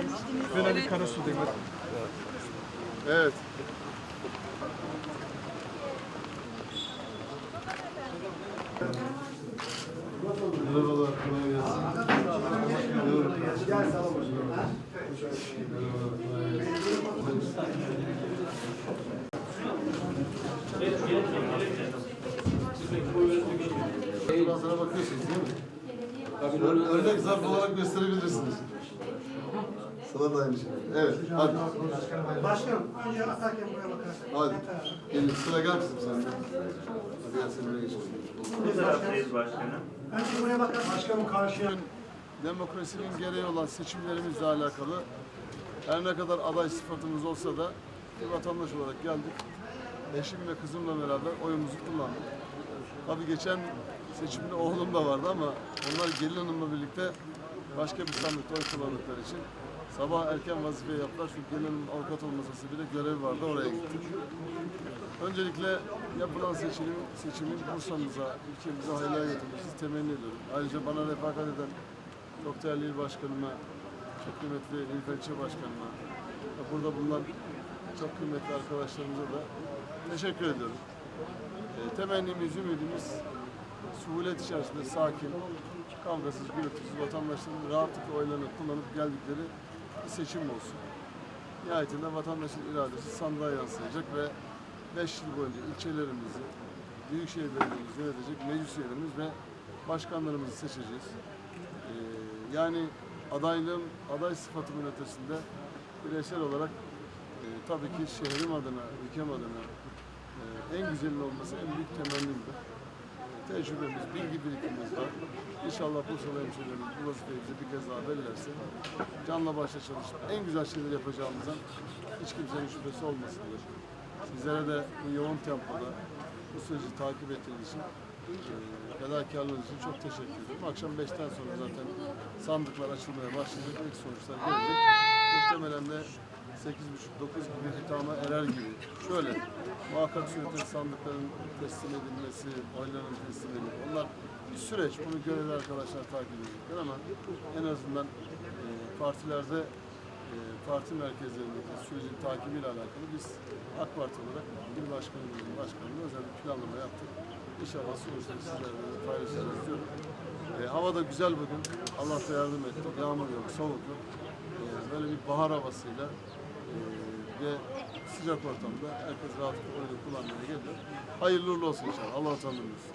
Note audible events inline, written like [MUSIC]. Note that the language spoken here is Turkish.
gelmiştiniz. Ben Ali Karasu Demir. Evet. Merhabalar, kolay gelsin. Fotoğraflara bakıyorsunuz değil mi? Ör- Örnek zarf olarak gösterebilirsiniz. [LAUGHS] Sana da aynı şey. Evet, hadi. Başkanım, önce atarken buraya bakarsın. Hadi. Gelin sıra gel kızım sen. de. Hadi gel seninle geçelim. Bu taraftayız başkanım. Önce buraya bakarsın. Başkanım karşıya. Demokrasinin gereği olan seçimlerimizle alakalı her ne kadar aday sıfatımız olsa da bir vatandaş olarak geldik. Eşim ve kızımla beraber oyumuzu kullandık. Tabii geçen seçimde oğlum da vardı ama onlar gelin hanımla birlikte başka bir sandıkta kullandıkları için sabah erken vazife yaptılar. Çünkü hanımın avukat olması bile görevi vardı oraya gittik. Öncelikle yapılan seçimin, seçimin Bursa'mıza, ülkemize hayırlar getirmesini temenni ediyorum. Ayrıca bana refakat eden çok değerli il başkanıma, çok kıymetli İlfer İlçe Başkanıma, burada bulunan çok kıymetli arkadaşlarımıza da teşekkür ediyorum. E, temennimiz, ümidimiz suhulet içerisinde sakin, kavgasız, gürültüsüz vatandaşların rahatlıkla oylarını kullanıp geldikleri bir seçim olsun. Nihayetinde vatandaşın iradesi sandığa yansıyacak ve 5 yıl boyunca ilçelerimizi, büyükşehir belediyelerimizi yönetecek meclis üyelerimiz ve başkanlarımızı seçeceğiz. Ee, yani adaylığım, aday sıfatımın ötesinde bireysel olarak e, tabii ki şehrim adına, ülkem adına e, en güzelin olması en büyük temennimdir. Tecrübemiz, bilgi birikimimiz var. İnşallah Bursalı hemşehrilerimiz bu vazifeyi bir kez daha verirlerse canla başla çalışıp en güzel şeyler yapacağımızdan hiç kimsenin şüphesi olmasındır. Sizlere de bu yoğun tempoda bu süreci takip ettiğiniz için fedakarlığınız için çok teşekkür ederim. Akşam 5'ten sonra zaten sandıklar açılmaya başlayacak. İlk sonuçlar gelecek. De 8.30-9 gibi itama erer gibi. Şöyle, muhakkak surette sandıkların teslim edilmesi, oyların teslim edilmesi. Onlar bir süreç. Bunu görevli arkadaşlar takip edecekler ama en azından e, partilerde e, parti merkezlerindeki sürecin takibiyle alakalı biz AK Parti olarak il başkanımızın başkanlığında özel bir planlama yaptık. İnşallah sonuçları sizlerle paylaşacağız diyorum. E, hava da güzel bugün. Allah da yardım etti. Yağmur yok, soğuk yok. E, böyle bir bahar havasıyla ve sıcak ortamda herkes rahatlıkla oyunu kullanmaya geliyor. Hayırlı uğurlu olsun inşallah. Allah utandırmasın.